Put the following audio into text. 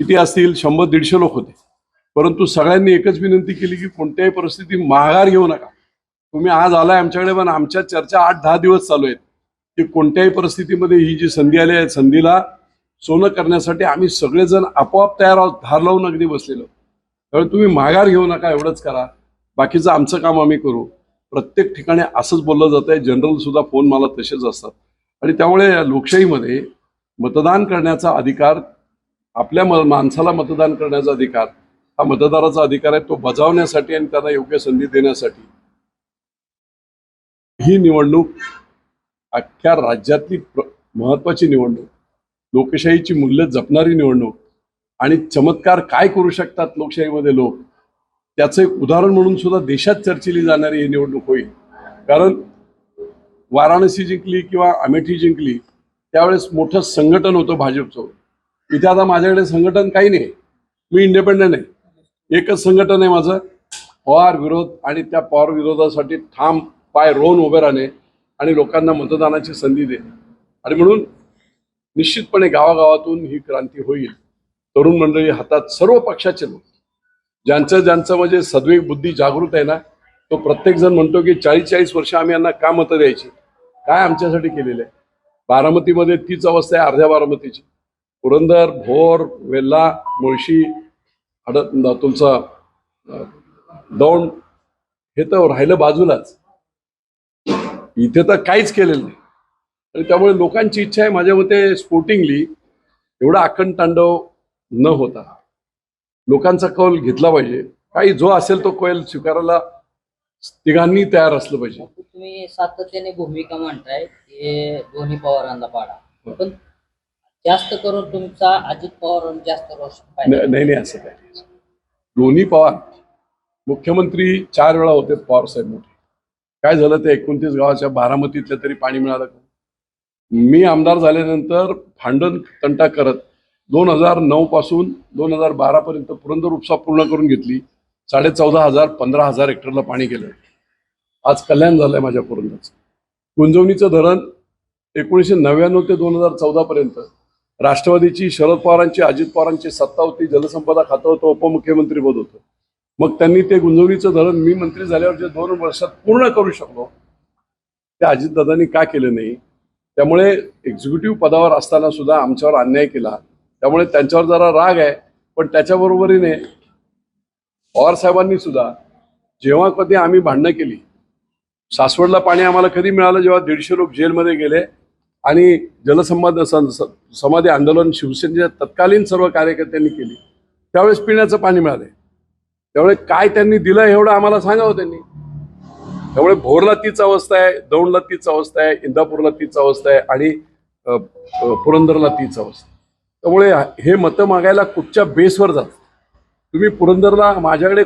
किती असतील? शंभर दीडशे लोक होते. परंतु सगळ्यांनी एकच विनंती केली की कोणत्याही परिस्थितीत माघार घेऊ नका. तुम्ही आज आलाय आमच्याकडे पण आमच्या चर्चा आठ दहा दिवस चालू आहेत. की कोणत्याही परिस्थितीमध्ये ही जी संधी आली आहे संधीला सोनं करण्यासाठी आम्ही सगळेजण आपोआप तयार आहोत. धार लावून अगदी बसलेलो. त्यामुळे तुम्ही माघार घेऊ नका एवढंच करा. बाकीचं आमचं काम आम्ही करू. प्रत्येक ठिकाणी असंच बोललं जात आहे. जनरल सुद्धा फोन मला तसेच असतात. आणि त्यामुळे लोकशाहीमध्ये मतदान करण्याचा अधिकार आपल्या म माणसाला मतदान करण्याचा अधिकार हा मतदाराचा अधिकार आहे तो बजावण्यासाठी आणि त्यांना योग्य संधी देण्यासाठी. ही निवडणूक अख्ख्या राज्यातली महत्वाची निवडणूक लोकशाहीची मूल्य जपणारी निवडणूक आणि चमत्कार काय करू शकतात लोकशाहीमध्ये लोक त्याचं एक उदाहरण म्हणून सुद्धा देशात चर्चिली जाणारी ही निवडणूक होईल. कारण वाराणसी जिंकली किंवा अमेठी जिंकली त्यावेळेस मोठं संघटन होतं भाजपचं. इथे आता माझ्याकडे संघटन काही नाही. मी इंडिपेंडंट आहे. एकच संघटन आहे माझं. पवार विरोध आणि त्या पवार विरोधासाठी ठाम पाय रोवून उभे राहणे आणि लोकांना मतदानाची संधी देणे. आणि म्हणून निश्चितपणे गावागावातून ही क्रांती होईल. तरुण मंडळी हातात सर्व पक्षाचे लोक. ज्यांचं ज्यांचं म्हणजे सद्विक बुद्धी जागृत आहे ना तो प्रत्येकजण म्हणतो की चाळीस चाळीस वर्ष आम्ही यांना का मतं द्यायची? काय आमच्यासाठी केलेलं आहे? बारामतीमध्ये तीच अवस्था आहे अर्ध्या बारामतीची. पुरंदर भोर वेल्ला मुळशी हड तुमचं दौंड हे तर राहिलं बाजूलाच. इथे तर काहीच केलेलं नाही. आणि त्यामुळे लोकांची इच्छा आहे माझ्या मते स्पोर्टिंगली एवढा आखंड तांडव न होता. लोकांचा कौल घेतला पाहिजे. काही जो असेल तो कौल स्वीकारायला तिघांनी तयार असलं पाहिजे. तुम्ही सातत्याने भूमिका मांडताय की दोन्ही पवारांना पाडा. पण जास्त करून तुमचा अजित पवार जास्त रोष नाही नाही असं काय दोन्ही पवार. मुख्यमंत्री चार वेळा होते पवार साहेब मोठे. काय झालं ते एकोणतीस गावाच्या बारामतीतलं तरी पाणी मिळालं का? मी आमदार झाल्यानंतर भांडण तंटा करत दोन हजार नऊ पासून दोन हजार बारा पर्यंत पुरंदर उपसा पूर्ण करून घेतली. साडे चौदा हजार पंधरा हजार हेक्टरला पाणी गेलं. आज कल्याण झालंय माझ्या पुरंदरचं. गुंजवणीचं धरण एकोणीसशे नव्याण्णव ते दोन हजार चौदा पर्यंत. राष्ट्रवादीची शरद पवारांची अजित पवारांची सत्ता होती जलसंपदा खातं होतं उपमुख्यमंत्री पद होतं. मग त्यांनी ते गुंजवणीचं धरण मी मंत्री झाल्यावर जे दोन वर्षात पूर्ण करू शकलो ते अजितदादांनी का केलं नाही? त्यामुळे एक्झिक्युटिव्ह पदावर असताना सुद्धा आमच्यावर अन्याय केला. त्यामुळे त्यांच्यावर जरा राग आहे पण त्याच्याबरोबरीने पवार साहेबांनी सुद्धा जेव्हा कधी आम्ही भांडणं केली सासवडला पाणी आम्हाला कधी मिळालं जेव्हा दीडशे लोक जेलमध्ये गेले आणि जलसंवाद समाधी आंदोलन शिवसेनेच्या तत्कालीन सर्व कार्यकर्त्यांनी केली. त्यावेळेस पिण्याचं पाणी मिळाले. त्यामुळे काय त्यांनी दिलं एवढं आम्हाला सांगावं त्यांनी. त्यामुळे भोरला तीच अवस्था आहे दौंडला तीच अवस्था आहे इंदापूरला तीच अवस्था आहे आणि पुरंदरला तीच अवस्था त्यामुळे हे मतं मागायला कुठच्या बेसवर जात? तुम्ही पुरंदरला माझ्याकडे